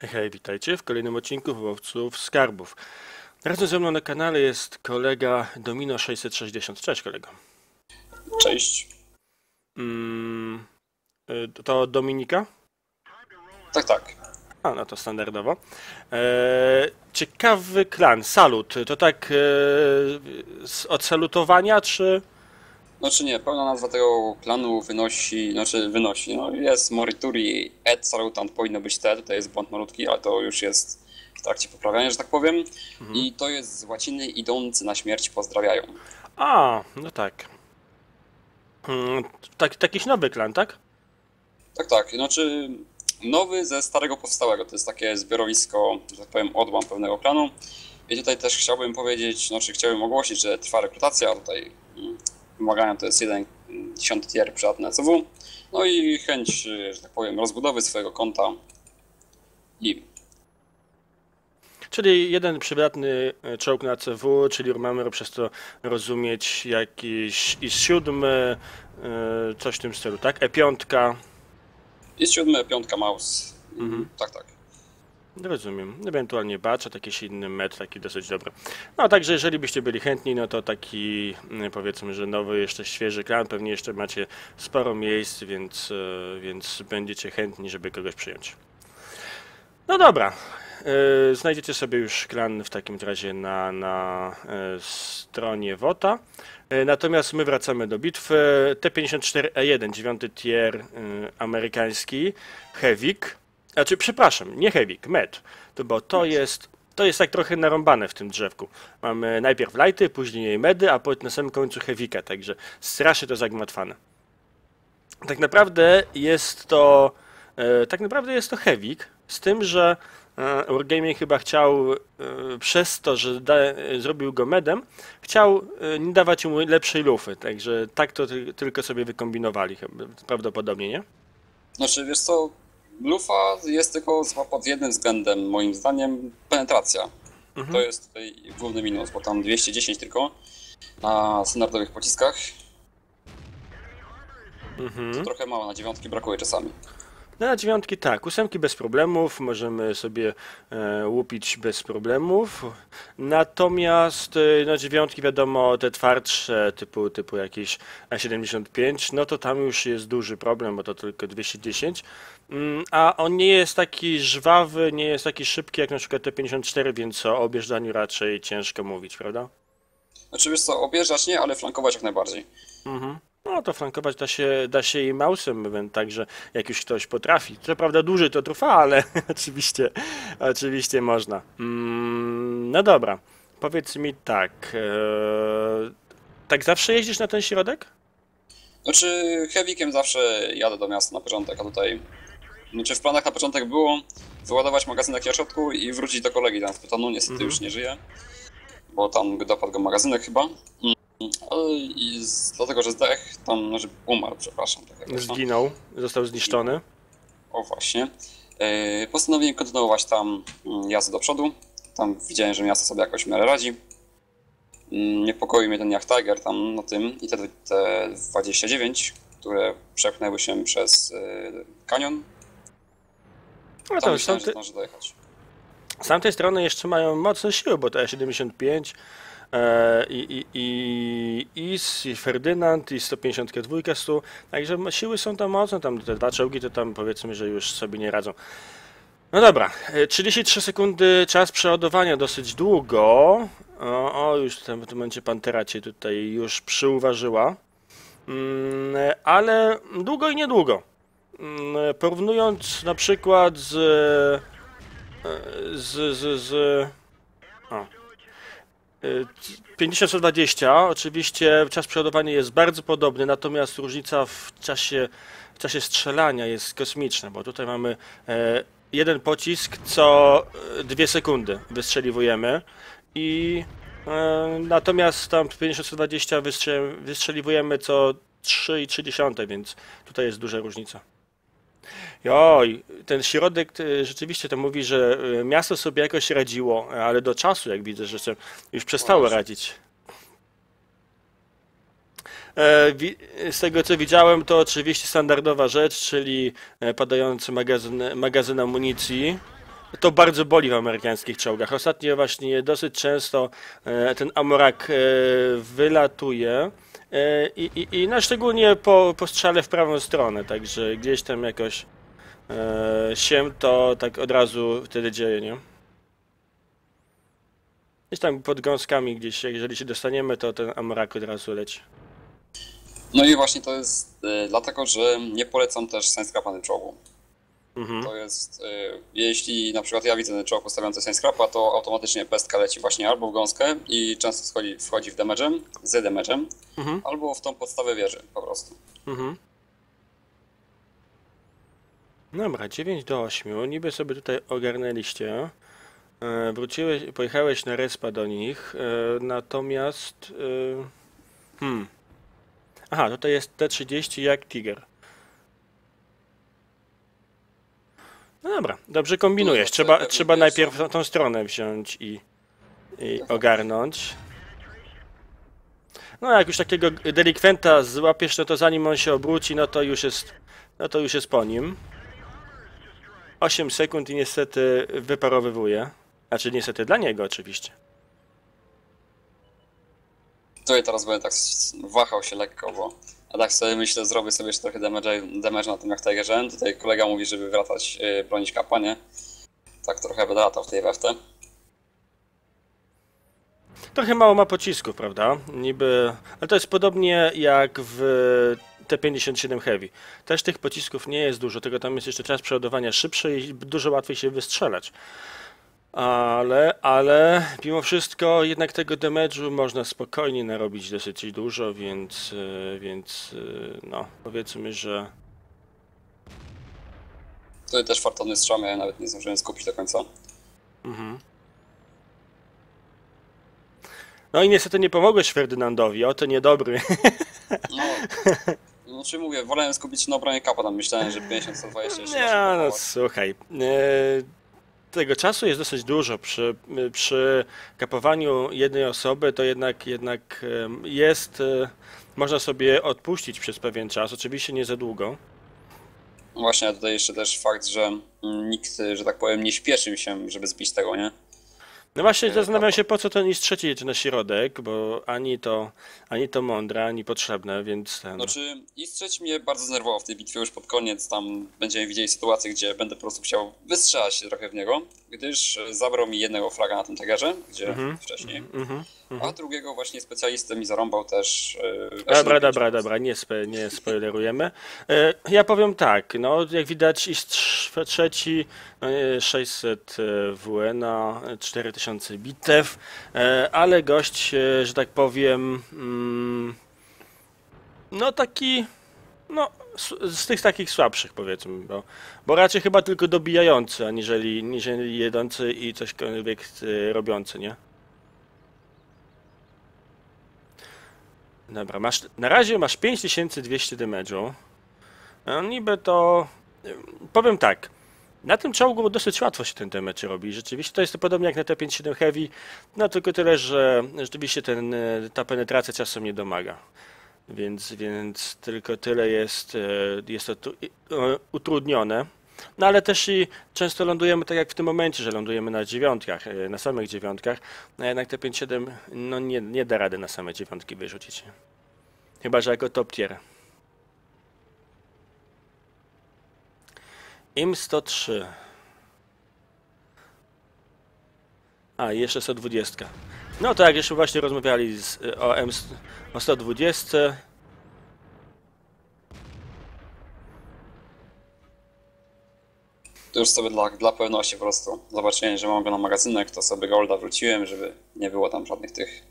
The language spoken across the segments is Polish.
Hej, witajcie w kolejnym odcinku Łowców Skarbów. Razem ze mną na kanale jest kolega Domino660. Cześć kolego. Cześć. Mm, y, to Dominika? Tak, tak. A, no to standardowo. E, ciekawy klan, salut. To tak e, z- od salutowania, czy... Znaczy nie, pełna nazwa tego klanu wynosi, znaczy wynosi, no jest Morituri Ed Salutant, powinno być T, tutaj jest błąd malutki, ale to już jest w trakcie poprawiania, że tak powiem. I to jest z łaciny idący na śmierć pozdrawiają. A, no tak. Mm, tak jakiś nowy klan, tak? Tak, tak, znaczy nowy ze starego powstałego, to jest takie zbiorowisko, że tak powiem, odłam pewnego klanu. I tutaj też chciałbym powiedzieć, znaczy chciałbym ogłosić, że trwa rekrutacja, tutaj wymagania to jest jeden mm, dziesiąty tier przydatny CW, no i chęć, że tak powiem, rozbudowy swojego konta i Czyli jeden przydatny e, czołg na CW, czyli mamy przez to rozumieć jakiś i siódmy, e, coś w tym stylu, tak? E5, jest siódmy, piątka mouse. Mhm. Tak, tak. Rozumiem. Ewentualnie bacz, a jakiś inny met, taki dosyć dobry. No także jeżeli byście byli chętni, no to taki mm, powiedzmy, że nowy, jeszcze świeży klan, pewnie jeszcze macie sporo miejsc, więc, e, więc będziecie chętni, żeby kogoś przyjąć. No dobra. E, Znajdziecie sobie już klan w takim razie na, na e, stronie WOTA. Natomiast my wracamy do bitwy. T-54E1, 9 tier amerykański, Hevik. Znaczy, przepraszam, nie Hevik, Met. To, bo to jest, to jest tak trochę narąbane w tym drzewku. Mamy najpierw lighty, później medy, a potem na samym końcu Hevika, także strasznie to zagmatwane. Tak naprawdę jest to, e, tak naprawdę jest to Hevik, z tym, że e, Wargaming chyba chciał e, przez to, że da, e, zrobił go medem, chciał e, nie dawać mu lepszej lufy, także tak to ty, tylko sobie wykombinowali prawdopodobnie, nie? Znaczy, wiesz co, lufa jest tylko zła pod jednym względem, moim zdaniem, penetracja. Mhm. To jest tutaj główny minus, bo tam 210 tylko na standardowych pociskach. Mhm. To trochę mało, na dziewiątki brakuje czasami. No na dziewiątki tak, ósemki bez problemów, możemy sobie e, łupić bez problemów. Natomiast e, na dziewiątki wiadomo, te twardsze typu, typu jakieś A75, no to tam już jest duży problem, bo to tylko 210. Mm, a on nie jest taki żwawy, nie jest taki szybki jak na przykład T54, więc o objeżdżaniu raczej ciężko mówić, prawda? Znaczy, wiesz co, objeżdżać nie, ale flankować jak najbardziej. Mhm. No to flankować da się, da się i mausem, także jak już ktoś potrafi. Co prawda duży to trwa, ale oczywiście, oczywiście można. Mm, no dobra, powiedz mi tak. E, tak zawsze jeździsz na ten środek? Znaczy, heavykiem zawsze jadę do miasta na początek, a tutaj... Znaczy, w planach na początek było wyładować magazynek na środku i wrócić do kolegi tam z pytonu, niestety Mhm. już nie żyje. Bo tam dopadł go magazynek chyba. Mm, i z, dlatego, że zdech, tam, znaczy umarł, przepraszam. Tak no. Zginął, został zniszczony. O właśnie. E, Postanowiłem kontynuować tam mm, jazdę do przodu. Tam widziałem, że miasto sobie jakoś w miarę radzi. Mm, Niepokoi mnie ten jak Tiger tam na tym i te, te 29, które przepchnęły się przez e, kanion. No Tam to myślałem, że ty, zdążę dojechać. z tamtej strony jeszcze mają mocne siły, bo to E75 e, i, i, i Is, i Ferdynand, i 152 stu, także siły są tam mocne, tam te dwa czołgi to tam powiedzmy, że już sobie nie radzą. No dobra, e, 33 sekundy czas przeładowania, dosyć długo. O, o już w tym w tym momencie Pantera cię tutaj już przyuważyła. Mm, e, ale długo i niedługo. Mm, Porównując na przykład z z, z, z o. Y, 50-120, oczywiście czas przeładowania jest bardzo podobny, natomiast różnica w czasie, w czasie strzelania jest kosmiczna, bo tutaj mamy e, jeden pocisk co e, dwie sekundy wystrzeliwujemy i e, natomiast tam 50-120 wystrze, wystrzeliwujemy co 3,3, więc tutaj jest duża różnica. Oj, ten środek y, rzeczywiście to mówi, że y, miasto sobie jakoś radziło, ale do czasu, jak widzę, że już przestało Właśnie. radzić. E, Z tego co widziałem, to oczywiście standardowa rzecz, czyli e, padający magazyn, magazyn amunicji. To bardzo boli w amerykańskich czołgach. Ostatnio właśnie dosyć często e, ten Amorak e, wylatuje e, i, i, i no szczególnie po, po strzale w prawą stronę, także gdzieś tam jakoś się to tak od razu wtedy dzieje, nie? Gdzieś tam pod gąskami gdzieś, jeżeli się dostaniemy, to ten Amorak od razu leci. No i właśnie to jest e, dlatego, że nie polecam też tym czołgu. Mhm. To jest, e, jeśli na przykład ja widzę ten czołg postawiający Sainscrapa, to automatycznie pestka leci właśnie albo w gąskę i często wchodzi, wchodzi w damage'em, z damage'em, Mhm. albo w tą podstawę wieży po prostu. Mhm. Dobra, 9 do 8. Niby sobie tutaj ogarnęliście. E, wróciłeś, pojechałeś na respa do nich. E, natomiast. E, hmm. Aha, tutaj jest T30 jak Tiger. No dobra, dobrze kombinujesz. Trzeba, trzeba najpierw tą, stronę wziąć i, i ogarnąć. No jak już takiego delikwenta złapiesz, no to zanim on się obróci, no to już jest, no to już jest po nim. 8 sekund i niestety wyparowywuje. Znaczy niestety dla niego oczywiście. Tutaj teraz będę tak wahał się lekko, bo a tak sobie myślę, zrobię sobie jeszcze trochę damage, damage na tym jak Tigerze. Tutaj kolega mówi, żeby wracać, yy, bronić kapa, nie? Tak trochę będę latał w tej weftę. Trochę mało ma pocisków, prawda? Niby. Ale to jest podobnie jak w T57 Heavy. Też tych pocisków nie jest dużo, tylko tam jest jeszcze czas przeładowania szybszy i dużo łatwiej się wystrzelać. Ale, ale mimo wszystko jednak tego damage'u można spokojnie narobić dosyć dużo, więc, e, więc e, no powiedzmy, że Tutaj też fartowny strzał miałem, nawet nie zdążyłem skupić do końca. Mhm. No i niestety nie pomogłeś Ferdynandowi, o to niedobry. No, no czy mówię, wolałem skupić się na obronie kapa, tam myślałem, że 50-120 jeszcze Nie, no powołać. słuchaj. E, tego czasu jest dosyć dużo. Przy, przy kapowaniu jednej osoby to jednak, jednak jest. E, można sobie odpuścić przez pewien czas, oczywiście nie za długo. Właśnie, a tutaj jeszcze też fakt, że mm, nikt, że tak powiem, nie śpieszył się, żeby zbić tego, nie? No właśnie E, zastanawiam się, po co ten IS trzeci jedzie na środek, bo ani to, ani to mądre, ani potrzebne, więc ten. Znaczy, Istrzyć mnie bardzo zdenerwował w tej bitwie już pod koniec. Tam będziemy widzieli sytuację, gdzie będę po prostu chciał wystrzelać się trochę w niego, gdyż e, zabrał mi jednego flaga na tym tagerze, gdzie wcześniej, Mhm. a drugiego właśnie specjalistę mi zarąbał też. e, Dobra, dobra, dobra, nie, spo, nie spoilerujemy. Ja powiem tak, no jak widać IS trz- trzeci no, nie, 600 WN na 4000 bitew, e, ale gość, e, że tak powiem, mm, no taki, no z tych takich słabszych powiedzmy, bo, bo raczej chyba tylko dobijający, aniżeli, aniżeli jedący i cośkolwiek e, robiący, nie? Dobra, masz, na razie masz 5200 damage'u. No, niby to... Powiem tak, na tym czołgu dosyć łatwo się ten damage robi. Rzeczywiście to jest to podobnie jak na T57 Heavy, no tylko tyle, że rzeczywiście ten, e, ta penetracja czasem nie domaga. Więc, więc tylko tyle jest, e, jest to tu, e, utrudnione. No ale też i często lądujemy tak jak w tym momencie, że lądujemy na dziewiątkach, na samych dziewiątkach, a jednak T57 no nie, nie da rady na same dziewiątki wyrzucić. Chyba, że jako top tier. IM 103. A, jeszcze 120. No to jak jeszcze właśnie rozmawiali z, o, M, o 120. To już sobie dla, dla pewności po prostu zobaczyłem, że mam go na magazynek, to sobie golda wróciłem, żeby nie było tam żadnych tych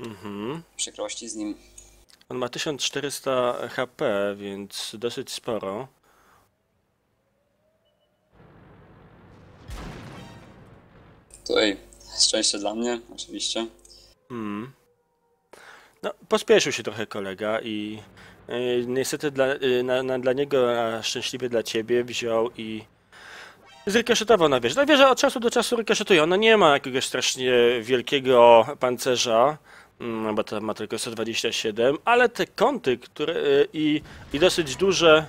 Mhm. przykrości z nim. On ma 1400 HP, więc dosyć sporo. Tutaj szczęście dla mnie, oczywiście. Mm. No, pospieszył się trochę kolega i y, niestety dla, y, na, na, dla niego, a szczęśliwie dla ciebie, wziął i zrykaszetował na wieżę. Ta wieża od czasu do czasu rykoszetuje. Ona nie ma jakiegoś strasznie wielkiego pancerza, mm, bo to ma tylko 127, ale te kąty, które y, i, i dosyć duże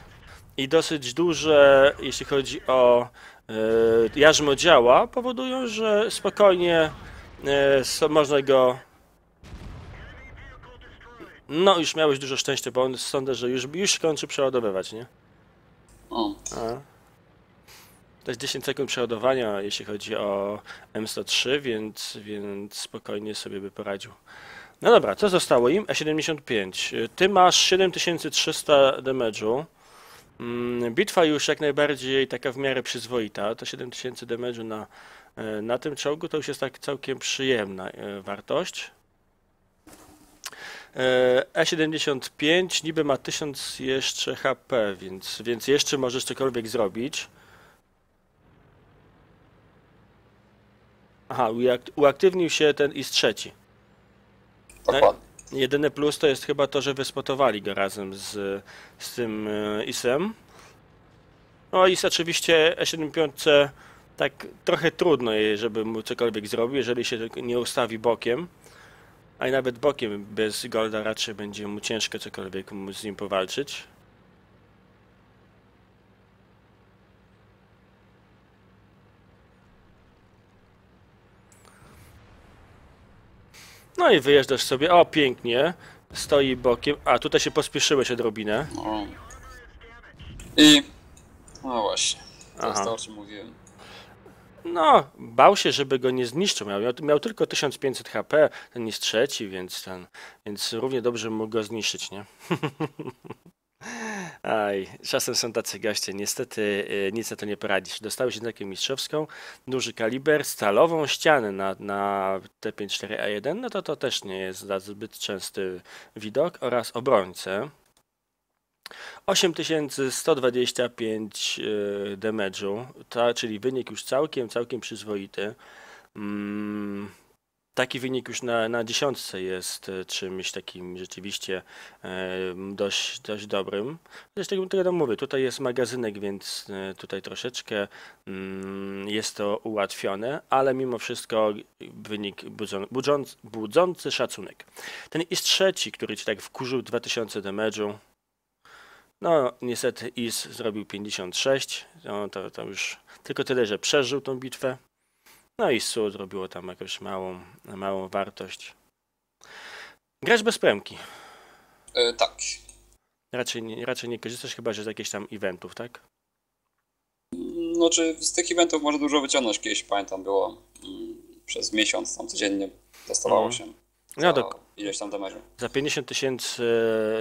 i dosyć duże, jeśli chodzi o e, jarzmo działa, powodują, że spokojnie e, można go. No, już miałeś dużo szczęścia, bo on sądzę, że już, już kończy przeładowywać, nie? O, A. To jest 10 sekund przeładowania, jeśli chodzi o M103, więc, więc spokojnie sobie by poradził. No dobra, co zostało im? E75. Ty masz 7300 damage'u. Mm, Bitwa już jak najbardziej taka w miarę przyzwoita. To 7000 damage'u na, e, na tym czołgu to już jest tak całkiem przyjemna e, wartość. E, E75 niby ma 1000 jeszcze HP, więc, więc jeszcze możesz cokolwiek zrobić. Aha, uakt- uaktywnił się ten IS trzeci. dokładnie. Jedyny plus to jest chyba to, że wyspotowali go razem z, z tym e, ISem. No IS oczywiście E75 tak trochę trudno, jej, żeby mu cokolwiek zrobił, jeżeli się nie ustawi bokiem. A i nawet bokiem bez Golda raczej będzie mu ciężko cokolwiek z nim powalczyć. No i wyjeżdżasz sobie, o pięknie, stoi bokiem, a tutaj się pospieszyłeś odrobinę. No. I. No właśnie. To jest Aha. to, o czym mówiłem. No, bał się, żeby go nie zniszczył. Miał, miał, miał tylko 1500 HP, ten jest trzeci, więc ten, więc równie dobrze mógł go zniszczyć, nie? Aj, czasem są tacy goście, niestety y, nic na to nie poradzisz. Dostałeś jednakę mistrzowską, duży kaliber, stalową ścianę na, na T54A1, no to to też nie jest zbyt częsty widok, oraz obrońcę. 8125 yy, damage'u, czyli wynik już całkiem, całkiem przyzwoity. Mm, taki wynik już na, na dziesiątce jest e, czymś takim rzeczywiście e, dość, dość dobrym. Zresztą tego mówię, tutaj jest magazynek, więc e, tutaj troszeczkę mm, jest to ułatwione, ale mimo wszystko wynik budzą, budzący, budzący szacunek. Ten jest trzeci, który ci tak wkurzył 2000 damage'u. No, niestety Is zrobił 56. No, to, to już tylko tyle, że przeżył tą bitwę. No i Su zrobiło tam jakąś małą, małą wartość. Grać bez premki. E, tak. Raczej nie, raczej nie korzystasz chyba, że z jakichś tam eventów, tak? No, czy z tych eventów może dużo wyciągnąć kiedyś, pamiętam, było mm, przez miesiąc tam codziennie dostawało Mhm. się. No to Ileś tam damage'u. za 50 tysięcy,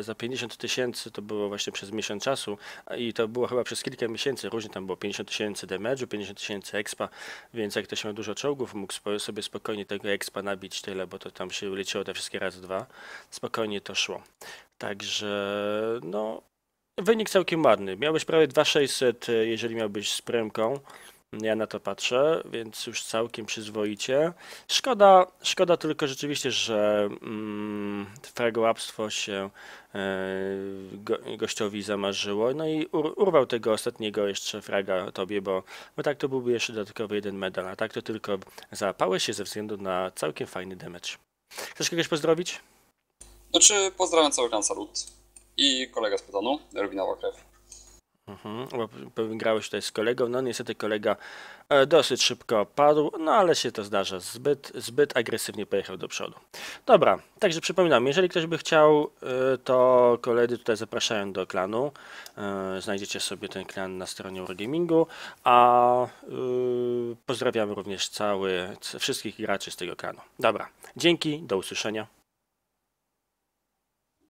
za 50 tysięcy to było właśnie przez miesiąc czasu i to było chyba przez kilka miesięcy, różnie tam było 50 tysięcy damage'u, 50 tysięcy expa, więc jak ktoś miał dużo czołgów, mógł sobie spokojnie tego expa nabić tyle, bo to tam się liczyło te wszystkie razy dwa, spokojnie to szło. Także no, wynik całkiem ładny. Miałbyś prawie 2600, y, jeżeli miałbyś z premką. Ja na to patrzę, więc już całkiem przyzwoicie. Szkoda, szkoda tylko rzeczywiście, że mm, fragołapstwo się e, go, gościowi zamarzyło. No i ur, urwał tego ostatniego jeszcze fraga tobie, bo, bo tak to byłby jeszcze dodatkowy jeden medal, a tak to tylko załapałeś się ze względu na całkiem fajny damage. Chcesz kogoś pozdrowić? Znaczy, pozdrawiam cały klan Salut i kolega z Pytonu, Rubinowa Krew. Mhm, grałeś tutaj z kolegą, no niestety kolega e, dosyć szybko padł, no ale się to zdarza, zbyt, zbyt agresywnie pojechał do przodu. Dobra, także przypominam, jeżeli ktoś by chciał, e, to koledzy tutaj zapraszają do klanu, E, znajdziecie sobie ten klan na stronie Eurogamingu, a pozdrawiamy również cały, wszystkich graczy z tego klanu. Dobra, dzięki, do usłyszenia.